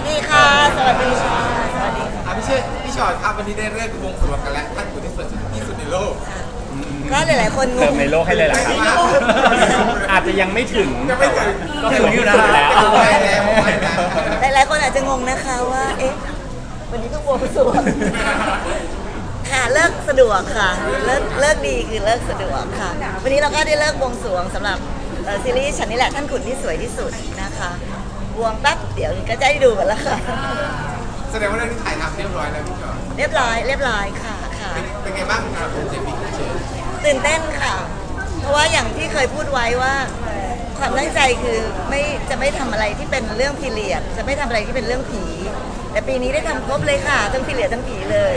วัสดีค่ะ สวัสดีค่ะสวัสดีค่ะอะพี่เชษพี่ชอตครับวันนี้ได้เลิกวงสรวงกันแล้วท่านผู้ที่สุดที่สุดในโลก ก็หลายๆคนงเติมงในโลกให้เลยเหรอครับ อาจจะยังไม่ถึง ยังไม่ถึงก็ถึงที่สุดแล้วไปแล้วไปแล้วหลายๆคนอาจจะงงนะคะว่า เอ๊ะ วันนี้เพิ่งบวงสรวงค่ะเลิกสะดวกค่ะ เลิกเลิกดีคือเลิกสะดวกค่ะ วันนี้เราก็ได้เลิกบวงสรวงสำหรับเอ่อซีรีส์ฉันนี่แหละท่านขุนที่สวยที่สุดนะคะบ วงแป๊บเดี๋ยวก็จะได้ดูกันแล้วค่ะ แสดงว่าเรื่องนี้ถ่ายทำเรียบร้อยแล้วพี่ชอตเรียบร้อยเรียบร้อยค่ะค่ะ เป็นเป็นไงบ้างครับผมเจมี่เชษตื่นเต้นค่ะ เพราะว่าอย่างที่เคยพูดไว้ว่า ความตั้งใจคือไม่จะไม่ทำอะไรที่เป็นเรื่องพีเรียด จะไม่ทำอะไรที่เป็นเรื่องผี แต่ปีนี้ได้ทำครบเลยค่ะทั้งพีเรียดทั้งผีเลย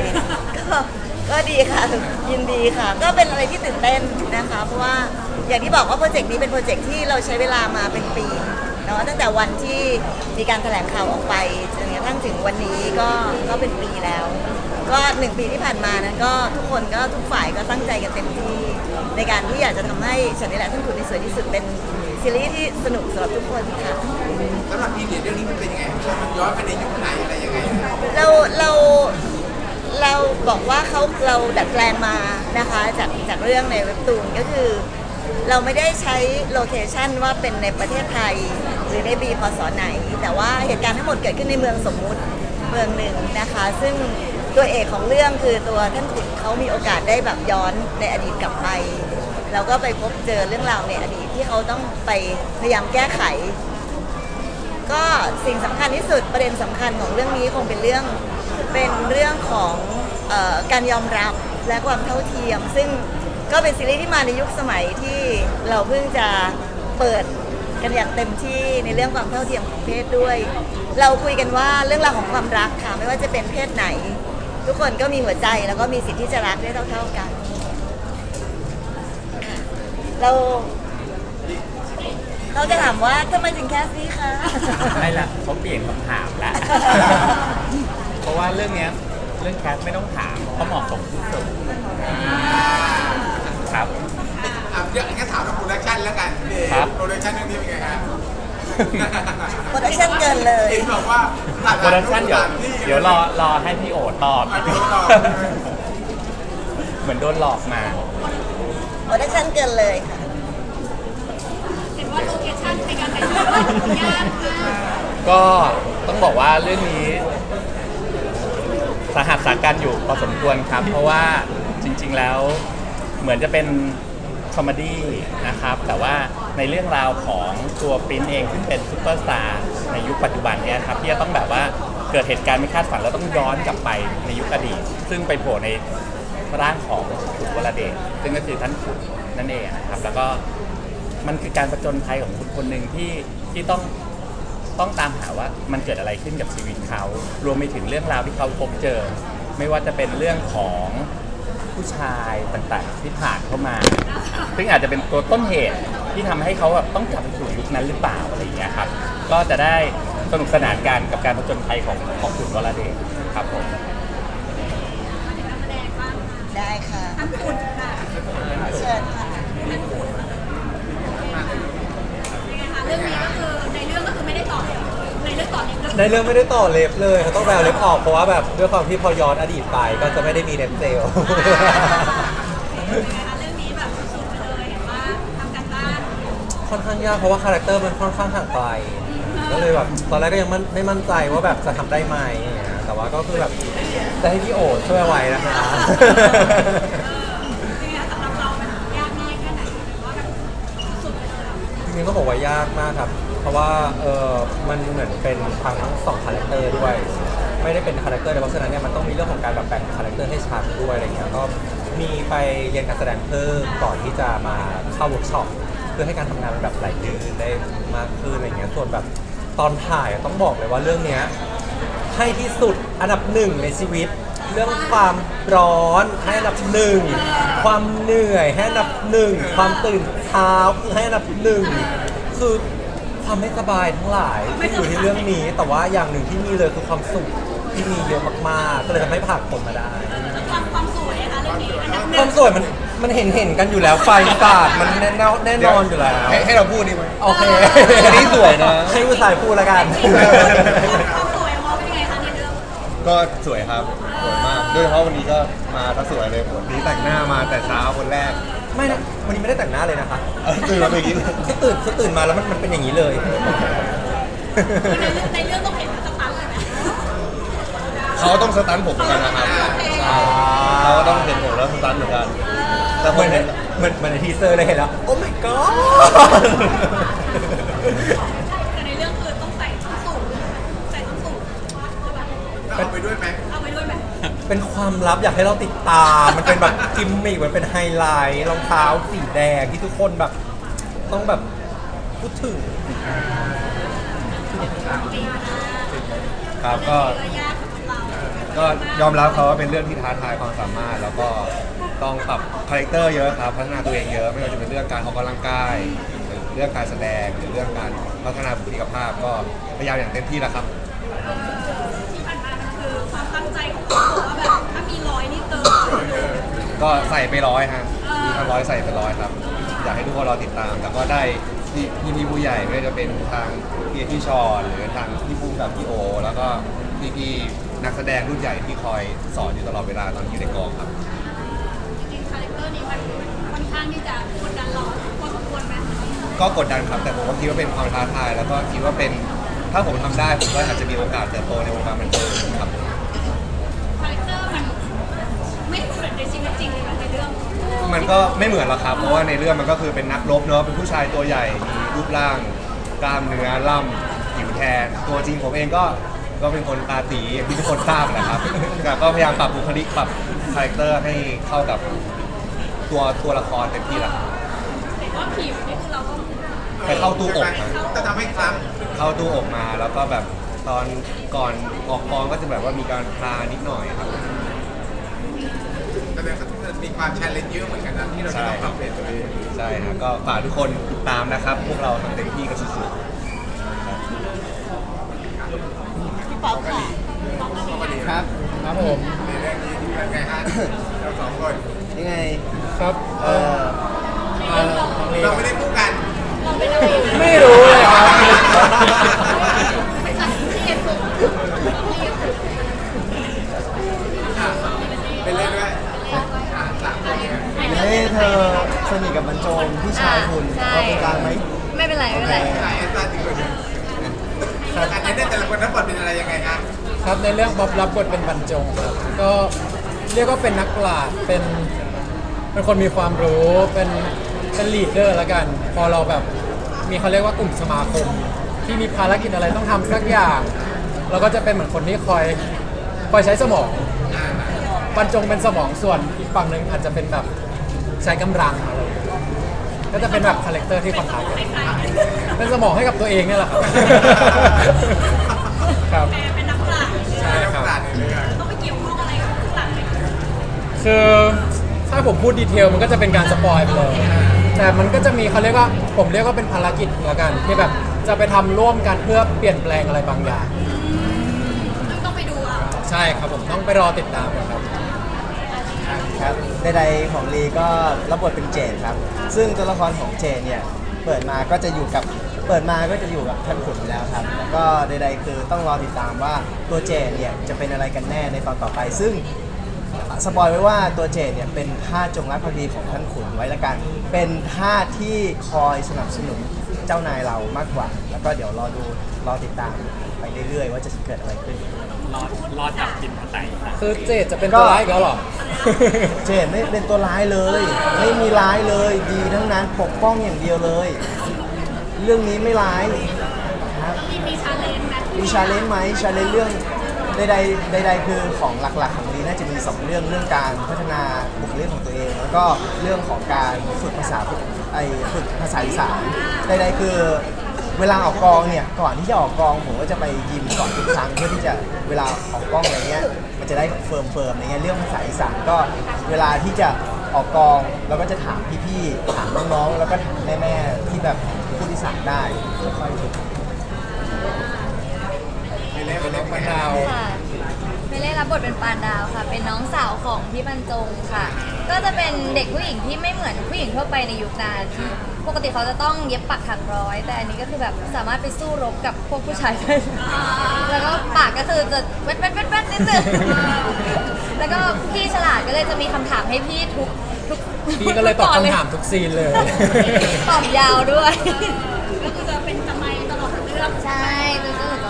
ก็ก็ดีค่ะยินดีค่ะ ก็เป็นอะไรที่ตื่นเต้นนะคะ เพราะว่าอย่างที่บอกว่าโปรเจกต์นี้เป็นโปรเจกต์ที่เราใช้เวลามาเป็นปี เนาะตั้งแต่วันที่มีการแถลงข่าวออกไปจนกระทั่งถึงวันนี้ก็ก็เป็นปีแล้ว ก็หนึ่งปีที่ผ่านมานั้นก็ทุกคนก็ทุกฝ่ายก็ตั้งใจกันเต็มที่ ในการที่อยากจะทำให้ฉันนี่แหละท่านคุณที่สวยที่สุดเป็นซีรีส์ที่สนุกสำหรับทุกคนค่ะ สำหรับพี่เดียเรื่องนี้มันเป็นยังไงมันย้อนไปในยุคไหนอะไรยังไงเราเราเราบอกว่าเขาเราดัดแปลงมานะคะจากจากเรื่องในเว็บตูนก็คือ เราไม่ได้ใช้โลเคชันว่าเป็นในประเทศไทย หรือในปีพศไหน แต่ว่าเหตุการณ์ทั้งหมดเกิดขึ้นในเมืองสมมุติเมืองหนึ่งนะคะ ซึ่งตัวเอกของเรื่องคือตัวท่านขุนเขามีโอกาสได้แบบย้อนในอดีตกลับไปเราก็ไปพบเจอเรื่องราวในอดีตที่เขาต้องไปพยายามแก้ไข ก็สิ่งสำคัญที่สุดประเด็นสำคัญของเรื่องนี้คงเป็นเรื่องเป็นเรื่องของออการยอมรับและความเท่าเทียม ซึ่ง ก็เป็นซีรีส์ที่มาในยุคสมัยที่เราเพิ่งจะเปิดกันอย่างเต็มที่ในเรื่องความเท่าเทียมของเพศด้วย เราคุยกันว่าเรื่องราวของความรักค่ะไม่ว่าจะเป็นเพศไหน ทุกคนก็มีหัวใจแล้วก็มีสิทธิ์ที่จะรักได้เท่า ๆกันค่ะเรา เราจะถามว่าทำไมถึงแคสนี้คะ ไม่ละเขาเปลี่ยนคำถามละ เพราะว่าเรื่องเนี้ยเรื่องแคสไม่ต้องถามเพราะเหมาะสมที่สุด ครับ อะเดี๋ยวงั้นถามเรื่องโปรดักชั่นแล้วกันครับ โปรดักชั่นเรื่องนี้เป็นไงครับโปรดักชั่นเกินเลย เห็นบอกว่าโปรดักชั่นเดี๋ยวเดี๋ยวรอรอให้พี่โอตอบ อะเดี๋ยวรอเหมือนโดนหลอกมา โปรดักชั่นเกินเลยค่ะ เห็นว่าโลเคชั่นในการถ่ายทำยากมากก็ต้องบอกว่าเรื่องนี้สาหัสสาการอยู่พอสมควรครับ เพราะว่าจริง ๆ แล้ว เหมือนจะเป็นคอมเมดี้นะครับแต่ว่าในเรื่องราวของตัวปริ้นเองซึ่งเป็นซูเปอร์สตาร์ในยุคปัจจุบันเนี่ยครับที่จะต้องแบบว่าเกิดเหตุการณ์ไม่คาดฝันแล้วต้องย้อนกลับไปในยุคอดีตซึ่งไปโผล่ในร่างของขุนวรเดชซึ่งก็คือท่านขุนนั่นเองนะครับ แล้วก็มันคือการประจนภัยของคนคนหนึ่งที่ที่ต้องต้องตามหาว่ามันเกิดอะไรขึ้นกับชีวิตเขา รวมไปถึงเรื่องราวที่เขาพบเจอ ไม่ว่าจะเป็นเรื่องของ ผู้ชายต่างๆที่ผ่านเข้ามา ซึ่งอาจจะเป็นตัวต้นเหตุที่ทำให้เขาแบบต้องกลับไปสู่ยุคนั้นหรือเปล่าอะไรอย่างเงี้ยครับ ก็จะได้สนุกสนานกันกับการผจญภัยของของคุณวรเดชครับผมนักแสดงบ้างได้ค่ะ ทั้งคุณค่ะ เชิญค่ะ ทั้งคุณยังไงคะเรื่องนี้ก็คือในเรื่องก็คือไม่ได้ต่อเลยในเรื่องต่อ ในเรื่องในเรื่องไม่ได้ต่อเล็บเลยเขาต้องแบวเล็บออกเพราะว่าแบบด้วยความที่พอย้อนอดีตไปก็จะไม่ได้มีเล็บเจลยังไงคะเรื่องนี้แบบสุดๆไปเลยเห็นว่าทำกันบ้านค่อนข้างยากเพราะว่าคาแรคเตอร์มันค่อนข้างห่างไกลก็เลยแบบตอนแรกก็ยังไม่ไม่มั่นใจว่าแบบจะทำได้ไหมอย่างเงี้ยแต่ว่าก็คือแบบจะให้พี่โอช่วยเอาไว้นะคะยังไงคะสำหรับเรามันยากง่ายแค่ไหนหรือว่าแบบสุดๆไปเลยเหรอจริงๆก็บอกว่ายากมากครับ เพราะว่าเออมันเหมือนเป็นทั้งสองคาแรคเตอร์ด้วย ไม่ได้เป็นคาแรคเตอร์แต่เพราะฉะนั้นเนี่ยมันต้องมีเรื่องของการแบบแบ่งคาแรคเตอร์ให้ชัดด้วยอะไรเงี้ยก็มีไปเรียนการแสดงเพิ่มก่อนที่จะมาเข้าเวิร์กช็อปเพื่อให้การทำงานมันแบบไหลลื่นได้มากขึ้นอะไรเงี้ยส่วนแบบตอนถ่ายต้องบอกเลยว่าเรื่องเนี้ยให้ที่สุดอันดับหนึ่งในชีวิต เรื่องความร้อนให้อันดับหนึ่งความเหนื่อยให้อันดับหนึ่งความตื่นเช้าคือให้อันดับหนึ่งคือ ความไม่สบายทั้งหลายที่อยู่ที่เรื่องนี้ แต่ว่าอย่างหนึ่งที่มีเลยคือความสุขที่มีเยอะมากๆ ก็เลยทำให้ผ่านผลมาได้ ความความสวยนะคะเรื่องนี้อันดับหคนึ่วางมสวยมันมันเห็นเห็นกันอยู่แล้วไฟสาดมันแน่นอนแน่นอนอยู่แล้วให้ให้เราพูดดีไหม โอเคอันนี้สวยนะ ให้ผู้ชายพูดแล้วกัน ความสวยของก็สวยครับสวยมากโดยเฉพาะวันนี้ก็มาก็สวยเลยวันนี้แต่งหน้ามาแต่เช้าคนแรก ไม่นะวันนี้ไม่ได้แต่งหน้าเลยนะคะเออตื่นมาเมื่อกี้คือตื่นคือตื่นมาแล้วมันมันเป็นอย่างนี้เลยในเรื่องในเรื่องต้องเห็นสตันเลยไหมเขาต้องสตันผมเหมือนกันนะครับอ่าเขาก็ต้องเห็นผมแล้วสตันเหมือนกัน แต่เหผมือมนเห็นเหมือนเหมือนในทีเซอร์เลยเห็นแล้ว โอ้ my god แต่ในเรื่องคือต้องใส่ส้นสูงใส่ส้นสูงใช่ปะเอาไปด้วยไหมเอาไปด้วยไหม เป็นความลับอยากให้เราติดตาม มันเป็นแบบกิมมิกมันเป็นไฮไลท์รองเท้าสีแดงที่ทุกคนแบบ ต้องแบบพูดถึงครับก็ยากของเราก็ยอมรับเขาว่าเป็นเรื่องที่ท้าทายความสามารถ แล้วก็ต้องปรับคาแรคเตอร์เยอะครับพัฒนาตัวเองเยอะไม่ว่าจะเป็นเรื่องการออกกำลังกายหรือเรื่องการแสดงหรือเรื่องการพัฒนาบุคลิกภาพก็พยายามอย่างเต็มที่แล้วครับ งใจของเราว่าแบบถ้ามีร้อยนี่เติมก็ใส่ไปร้อยฮะอ่ามีมีทั้งร้อยใส่ไปร้อยครับ อยากให้ทุกคนรอติดตามแล้วก็ได้พี่พี่พี่ผู้ใหญ่ไม่ว่าจะเป็นทางพี่พี่ชอนหรือทางพี่ปุ้มกับพี่โอ แล้วก็พี่พี่นักแสดงรุ่นใหญ่ที่คอยสอนอยู่ตลอดเวลาตอนที่อยู่ในกองครับ จริงๆคาแรคเตอร์นี้มันค่อนข้างที่จะกดดันเราพอสมควรไหมก็กดดันครับ แต่ผมก็คิดว่าเป็นความท้าทาย แล้วก็คิดว่าเป็นถ้าผมทำได้ผมก็อาจจะมีโอกาสเติบโตในวงการบันเทิงครับ คาแรคเตอร์มันไม่เหมือนในชี วิตจริงเลยนะในเรื่องมันก็ไม่เหมือนหรอกครับเพราะว่าในเรื่องมันก็คือเป็นนักรบเนาะเป็นผู้ชายตัวใหญ่มีรูปร่างกล้ามเนื้อล่ำผิวแทน ตัวจริงผมเองก็ก็เป็นคนตาตีอย่างที่ทุกคนทราบแหละครับแต่ก็พยายามปรับบุคลิกปรับคาแรคเตอร์ให้เข้ากับตัวตัวละครเต็มที่แล้วครับแต่ว่าผิวนี่คือเราต้องไปเข้าตู้อบใช่อะไหมต้องทำให้ครั้งเข้าตู้อบมาแล้วก็แบบตอนก่อนออกกองก็จะแบบว่ามีการทานิดหน่อยครับ แสดงว่ามีความชาเลนจ์เยอะเหมือนกันนะที่เราจะต้องปรับเปลี่ยนตัวเองใช่ฮะก็ฝากทุกคนติดตามนะครับ พวกเราทำเต็มที่กันสุดพี่ป๊อปค่ะครับ ครับผม ในเรื่องนี้ที่เป็นไงฮะเราสองคนยังไง ครับเออเราไม่ได้พูดกันไม่รู้เลยครับ ไม่ใช่ที่เอ็นผมที่เอ็นผม เป็นเรื่องด้วยอะสามคนเนี่ย ให้เธอส นิทกับบรรจงพี่ชายคุณใช่เราเป็นกลางไหม ไม่เป็นไรไม่เป็นไรถ่ายเอสตาจริงเลยอันนี้เนี่ยแต่ละคนรับบทเป็นอะไรยังไงฮะครับในเรื่องบ๊อบรับบทเป็นบรรจงครับก็เรียกว่าเป็นนักปราชญ์เป็นเป็นคนมีความรู้เป็นเป็นลีดเดอร์แล้วกัน พอเราแบบมีเขาเรียกว่ากลุ่มสมาคม ที่มีภารกิจอะไรต้องทำสักอย่าง เราก็จะเป็นเหมือนคนที่คอยคอยใช้สมองบรรจงเป็นสมองส่วนอีกฝั่งหนึ่งอาจจะเป็นแบบใช้กำลังอะไรอย่างเงี้ย ก็จะเป็นแบบคาแรคเตอร์ที่คอนทราสต์กันเป็นสมองให้กับตัวเองเนี่ยแหละครับ ครับแปลเป็นนักปราชญ์ใช่ครับตลาดในเรื่องต้องไปเกี่ยวข้องอะไรกับข้างหลังไหมคือถ้าผมพูดดีเทลมันก็จะเป็นการสปอยไปเลยแต่มันก็จะมีเขาเรียกว่าผมเรียกว่าเป็นภารกิจละกันที่แบบจะไปทำร่วมกันเพื่อเปลี่ยนแปลงอะไรบางอย่าง ซึ่งต้องไปดูเอาใช่ครับผมต้องไปรอติดตามนะครับ ครับใดๆของลีก็รับบทเป็นเจนครับ ซึ่งตัวละครของเจนเนี่ยเปิดมาก็จะอยู่กับเปิดมาก็จะอยู่กับท่านขุนอยู่แล้วครับ แล้วก็ใดๆคือต้องรอติดตามว่าตัวเจนเนี่ยจะเป็นอะไรกันแน่ในตอนต่อไป ซึ่งสปอยไว้ว่าตัวเจนเนี่ยเป็นท่าสจงรักภักดีของท่านขุนไว้ละกัน เป็นท่าสที่คอยสนับสนุนเจ้านายเรามากกว่า แล้วก็เดี๋ยวรอดูรอติดตามไปเรื่อยๆ ว่าจะเกิดอะไรขึ้น รอรอจับกินผัดไทยคือเจดจะเป็นตัวร้ายอีกแล้วเหรอ เจนไม่เป็นตัวร้ายเลย ไม่มีร้ายเลย ดีทั้งนั้นปกป้องอย่างเดียวเลย เรื่องนี้ไม่ร้ายครับมีมีชาเลนจ์นะมีชาเลนจ์ไหมชาเลนจ์เรื่องใดๆใดๆคือของหลักๆ ของลีน่าจะมี2เรื่องเรื่องการพัฒนาบุคลิกของตัวเอง แล้วก็เรื่องของการฝึกภาษาฝึกไอฝึกภาษาอีสานใดๆคือ เวลาออกกองเนี่ยก่อนที่จะออกกองผมก็จะไปยิมก่อนทุกครั้งเพื่อที่จะเวลาออกกล้องอะไรเงี้ยมันจะได้เฟิร์มเฟิร์มอะไรเงี้ยเรื่องภาษาอีสานก็เวลาที่จะออกกองเราก็จะถามพี่ๆถามน้องๆแล้วก็ถามแม่ๆที่แบบพูดอีสานได้ค่อยๆฝึกในเรื่องเป็นเรื่องมะไงนาวค่ะเมเล่รับบทเป็นปานดาวค่ะ เป็นน้องสาวของพี่บรรจงค่ะ ก็จะเป็นเด็กผู้หญิงที่ไม่เหมือนผู้หญิงทั่วไปในยุคนั้น ปกติเขาจะต้องเย็บปักถักร้อย แต่อันนี้ก็คือแบบสามารถไปสู้รบกับพวกผู้ชายได้อ่าแล้วก็ปากก็คือจะเว็ดเว็ดเว็ดเว็ดนิดนึงแล้วก็พี่ฉลาดก็เลยจะมีคำถามให้พี่ทุกทุกพี่ก็เลยตอบนคำถามทุกซีนเลย ตอบยาวด้วย ก็คือจะเป็นจำไมตลอดทั้งเรื่องใช่จะจะทำไม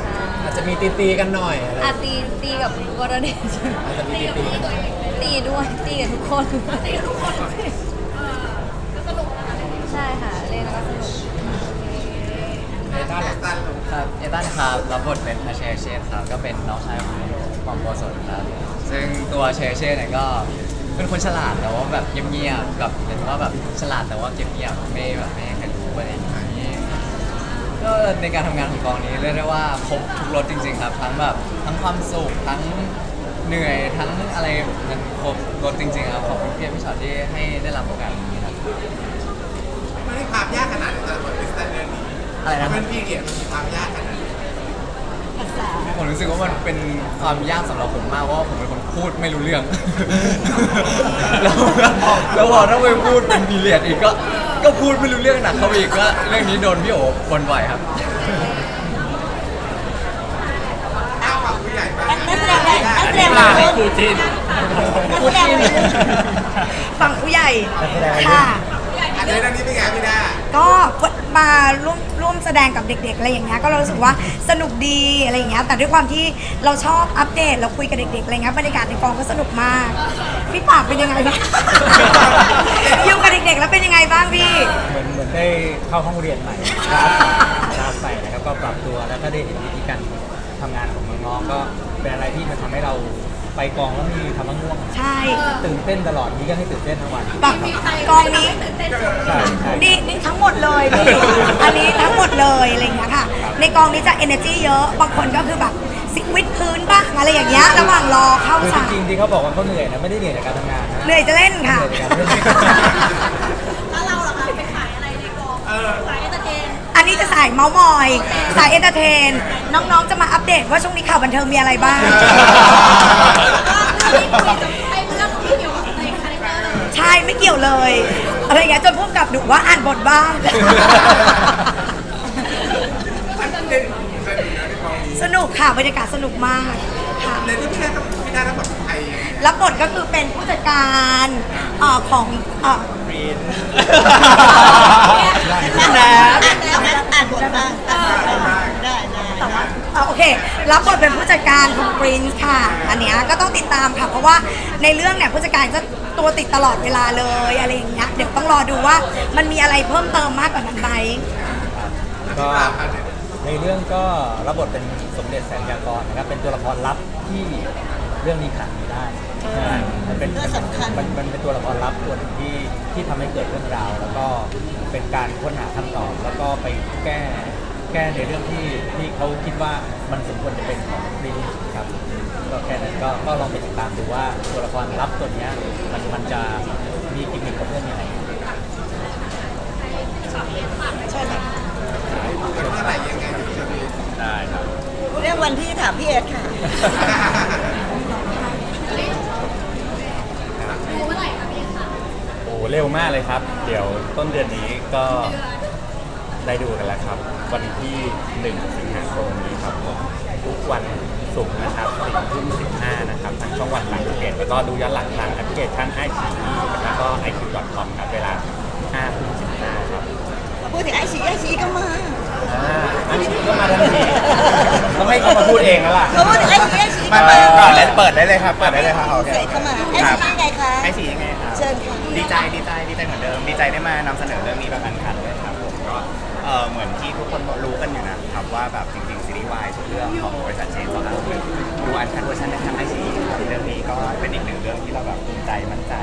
ใช่อาจจะมีตีตีๆกันหน่อยอะไรอาตีตีกับวรเดชอาจจะมีตีตีๆตีด้วยตีกับทุกคนตีกับทุกคน ก็สนุกนะคะ ใช่ค่ะเล่น แล้วก็สนุกครับเอตันครับรับบทเป็นพาเชเช่ครับก็เป็นน้องชายของปอมโบสนครับซึ่งตัวเชเช่เนี่ยก็เป็นคนฉลาดแต่ว่าแบบเงียบๆแบบเป็นว่าแบบฉลาดแต่ว่าเงียบๆไม่แบบไม่ให้ใครรู้อะไรอย่างนี้ก็ในการทำงานของกองนี้เรียกได้ว่าครบทุกรสจริงๆครับทั้งแบบทั้งความสุขทั้งเหนื่อยทั้งอะไรมันครบรสจริงๆครับขอบคุณพี่เอพี่ชอตที่ให้ได้รับโอกาสนี้ครับ มันมีความยากขนาดไหนสำหรับบทพิสตันเรื่องนี้อะไรนะเป็นพี่เกียรติมันมีความยากขนาดไหนผมรู้สึกว่ามันเป็นความยากสำหรับผมมากเพราะว่าผมเป็นคนพูดไม่รู้เรื่อง แล้วแล้วพอต้องไปพูดเป็นพีเรียดอีกก็ก็พูดไม่รู้เรื่องหนักเข้าไปอีกก็เรื่องนี้โดนพี่โอ๋บนบ่อยครับ อ้าวฝั่งผู้ใหญ่บ้างนักแสดงนักแสดงมาวัยให้รุ่นครูจินนักแสดงวัยรุ่นฝั่งผู้ใหญ่นักแสดงวัยรุ่นค่ะ อันนี้เรื่องนี้เป็นไงพี่ด้า ก็มาร่วมร่วมแสดงกับเด็กๆอะไรอย่างเงี้ยก็เรารู้สึกว่าสนุกดีอะไรอย่างเงี้ยแต่ด้วยความที่เราชอบอัปเดตเราคุยกับเด็กๆอะไรเงี้ยบรรยากาศในกองก็สนุกมากพี่ปากเป็นยังไงบ้าง อยู่กับเด็กๆแล้วเป็นยังไงบ้างพี่เหมือนเหมือนได้เข้าห้องเรียนใหม่ครับใส่นะครับก็ปรับตัวแล้วก็ได้เห็นวิธีการ ทำงานของน้องๆก็เป็นอะไรที่มันทำให้เราไปกองแล้วไมมีคำว่าง่วงใช่ ตื่นเต้นตลอดนี้ก็ให้ตื่นเต้นทั้งวันแบบกองนี้ใช่ใช่ นี่นี่ทั้งหมดเลยนี่ อันนี้ทั้งหมดเลยอะไรอย่างเงี้ยค่ะ ในกองนี้จะ energy เยอะบางคนก็คือแบบสิวิดพื้นบ้างอะไรอย่างเงี้ยระหว่างรอเข้าคือฉากจริงๆที่เขาบอกว่าเขาเหนื่อยนะไม่ได้เหนื่อยจากการทำงานนะ เหนื่อยจะเล่นค่ะ เหนื่อยจากการเล่นายเมาส์มอย สายเอนเตอร์เทน น้องๆจะมาอัปเดตว่าช่วงนี้ข่าวบันเทิงมีอะไรบ้างก็ที่คุยจะให้เรื่องที่เกี่ยวกับในคาแรคเตอร์เลยใช่ไม่เกี่ยวเลย อะไรอย่างเงี้ยจนพุ่มกับดุว่าอ่านบทบ้างมันเด่นสนุกนะในกองนี้สนุกค่ะบรรยากาศสนุกมากค่ะในที่พี่ด้าต้องพี่ด้าต้องบทไทยยังไงรับบทก็คือเป็นผู้จัดการเอ่อของเอ่อ นะอ่านแล้วอ่านบทบ้างอ่านบทบ้างได้ได้ได้อะโอเค รับบทเป็นผู้จัดการของ Prince ค่ะ อันเนี้ยก็ต้องติดตามค่ะ เพราะว่าในเรื่องเนี่ยผู้จัดการจะตัวติดตลอดเวลาเลยอะไรอย่างเงี้ย เดี๋ยวต้องรอดูว่ามันมีอะไรเพิ่มเติมมากกว่านั้นไหมก็ในเรื่องก็รับบทเป็นสมเด็จแสนยากรนะครับเป็นตัวละครลับที่เรื่องนี้ขาดไม่ได้ มันเป็นเรื่องสำคัญมันมันเป็นตัวละครลับตัวหนึ่งที่ที่ทำให้เกิดเรื่องราว แล้วก็เป็นการค้นหาคำตอบ แล้วก็ไปแก้แก้ในเรื่องที่ที่เขาคิดว่ามันสมควรจะเป็นของปรินซ์ครับก็แค่นั้นก็ก็ลองไปติดตามดูว่าตัวละครลับตัวเนี้ยมันมันจะมีกิมมิคกับเรื่องยังไงใช่ไหมเมื่อไหร่ยังไงพี่ชลีได้ครับเรื่องวันที่ถามพี่เอสค่ะ ดูเมื่อไหร่คะพี่คะ โอ้ เร็วมากเลยครับ เดี๋ยวต้นเดือนนี้ก็ได้ดูกันแล้วครับ วันที่1สิงหาคมนี้ครับผมทุกวันศุกร์นะครับ4ทุ่ม15นะครับทางช่องวัน31แล้วก็ดูย้อนหลังทางแอปพลิเคชันไอชีแล้วก็ iq.com ครับเวลา5ทุ่ม15ครับพูดถึงไอชีไอชีก็มาอ่าอันนี้ก็มาทันทีต้องให้เขามาพูดเองแล้วล่ะเขาพูดถึงไอชีไอชีก็มามาก่อนเลยเปิดได้เลยครับเปิดได้เลยครับโอเคเสร็จเข้ามาไอชียังไงคะไอสียังไงครับเชิญค่ะ ดีใจดีใจดีใจเหมือนเดิมดีใจได้มานำเสนอเรื่องนี้แบบอันคันเลยครับผมก็เออเหมือนที่ทุกคนรู้กันอยู่นะครับว่าแบบจริงๆซีรีส์วายทุกเรื่องของบริษัทเชนของเราคือดูอันคันเวอร์ชันได้ทางไอซีเรื่องนี้ก็เป็นอีกหนึ่งเรื่องที่เราแบบภูมิใจมั่นใจ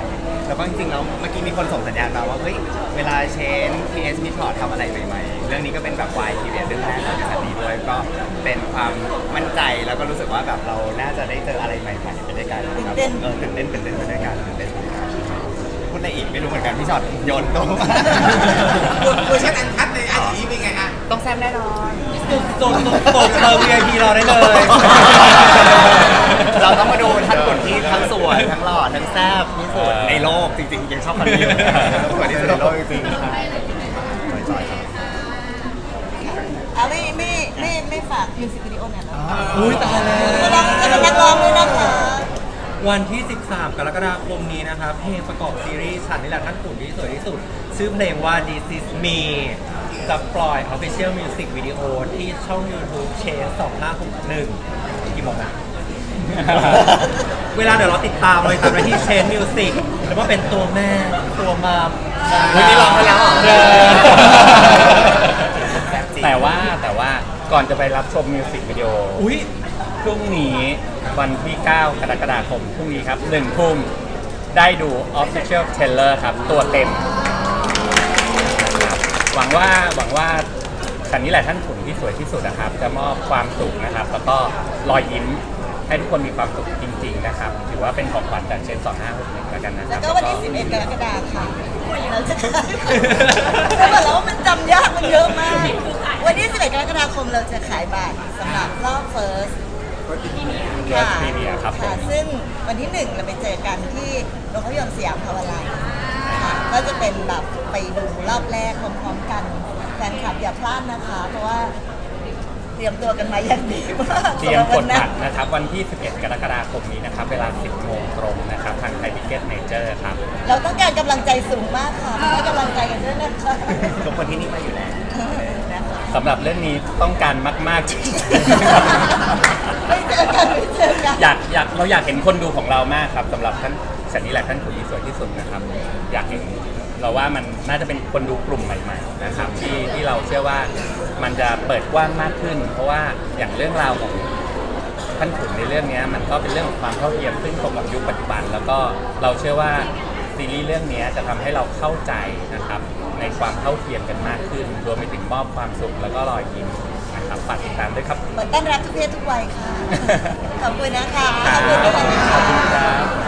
แล้วก็จริงๆแล้วเมื่อกี้มีคนส่งสัญญาณมาว่าเฮ้ยเวลาเชน PS มีพอร์ตทำอะไรใหม่ๆเรื่องนี้ก็เป็นแบบวายทีเรียเรื่องแรกของบริษัทนี้ด้วยก็เป็นความมั่นใจแล้วก็รู้สึกว่าแบบเราน่าจะได้เจออะไรใหม่ๆไปด้วยกันนะครับเต้นเออตื่นเต้นตื่นเต้นไปด้วยกันตื่นเต้น พูดอะไรอีกไม่รู้เหมือนกันพี่ช็อตโยนตรง เวอร์ชันอันคัดในไอชีเป็นไงฮะต้องแซมแน่นอนส่งส่งส่งเติม VIP เราได้เลย เราต้องมาดูท่านคนที่ทั้งสวยทั้งหล่อทั้งแซ่บที่สุดในโลกจริงๆยังชอบคนนี้อยู่สวยที่สุดในโลกจริงๆครับ เอาไม่ไม่ไม่ไม่ฝากมิวสิกวิดีโอเนี่ยเหรออุ้ยตายแล้วกำลังกำลังนักร้องด้วยนะคะ วันที่ 13 กรกฎาคมนี้นะครับเพลงประกอบซีรีส์ฉันนี่แหละท่านขุนที่สวยที่สุด ชื่อเพลงว่า This Is Me จะปล่อย Official Music Video ที่ช่อง YouTube Change 2561กี่โมงนะเวลาเดี๋ยวเราติดตามเลยตามไปที่ Change Music หรือว่าเป็นตัวแม่ตัวมามวันนี้ร้องไปแล้วเหรอเออแต่ว่าแต่ว่า ก่อนจะไปรับชมมิวสิกวิดีโออุ้ยพรุ่งนี้วันที่ 9 กรกฎาคมพรุ่งนี้ครับหนึ่งทุ่มได้ดู Official Trailer ครับ ตัวเต็มนะครับหวังว่าหวังว่าคันนี้แหละท่านขุนที่สวยที่สุดนะครับ จะมอบความสุขนะครับ แล้วก็รอยยิ้มให้ทุกคนมีความสุขจริง ๆ นะครับ ถือว่าเป็นของขวัญจากเชน2561แล้วกัน นะคแล้รัวบก็วันที่11กรกฎาคมค่ะเราจะขายแล้วบอกแล้วว่ามันจำยากมันเยอะมาก วันที่11กรกฎาคมเราจะขายบัตรสำหรับรอบ first เกิร์ลพรีเมียร์ครับผค่ะม ซึ่งวันที่หนึ่งเราไปเจอกันที่โรงภาพยนตร์สยามพาวาไลน์ค่ะก็จะเป็นแบบไปดูรอบแรกพร้อมๆกันแฟนคลับอย่าพลาดนะคะ เพราะว่า เตรียมตัวกันมาอย่างดีมากเตรียมกดสำหบัวัตนรนะครับ วันที่ 11 กรกฎาคมนี้นะครับ เวลา 10 โมงตรงนะครับ ทางไทยทิเก็ตเมเจอร์ครับ เราต้องการกำลังใจสูงมากค่ะให้กำลังใจกันด้วยนะคะทุกคนที่นี่มาอยู่แล้วนะคะสำหรับเรื่องนี้ต้องการมากๆจริงไม่เจอกันไม่เจอกันอยากอยากเราอยากเห็นคนดูของเรามากครับสำหรับท่านสันนิแหละท่านขุนที่สวยที่สุดนะครับ อยากเห็น เราว่ามันน่าจะเป็นคนดูกลุ่มใหม่ๆนะครับที่ที่เราเชื่อว่ามันจะเปิดกว้างมากขึ้น เพราะว่าอย่างเรื่องราวของท่านขุนในเรื่องเนี้ยมันก็เป็นเรื่องของความเท่าเทียมซึ่งตรงกับยุคปัจจุบัน แล้วก็เราเชื่อว่าซีรีส์เรื่องเนี้ยจะทำให้เราเข้าใจนะครับในความเท่าเทียมกันมากขึ้น รวมไปถึงมอบความสุขแล้วก็รอยยิ้มนะครับฝากติดตามด้วยครับเปิดต้อนรับทุกเพศทุกวัยค่ะ ขอบคุณนะคะครับขอบคุณทุกคนนะคะ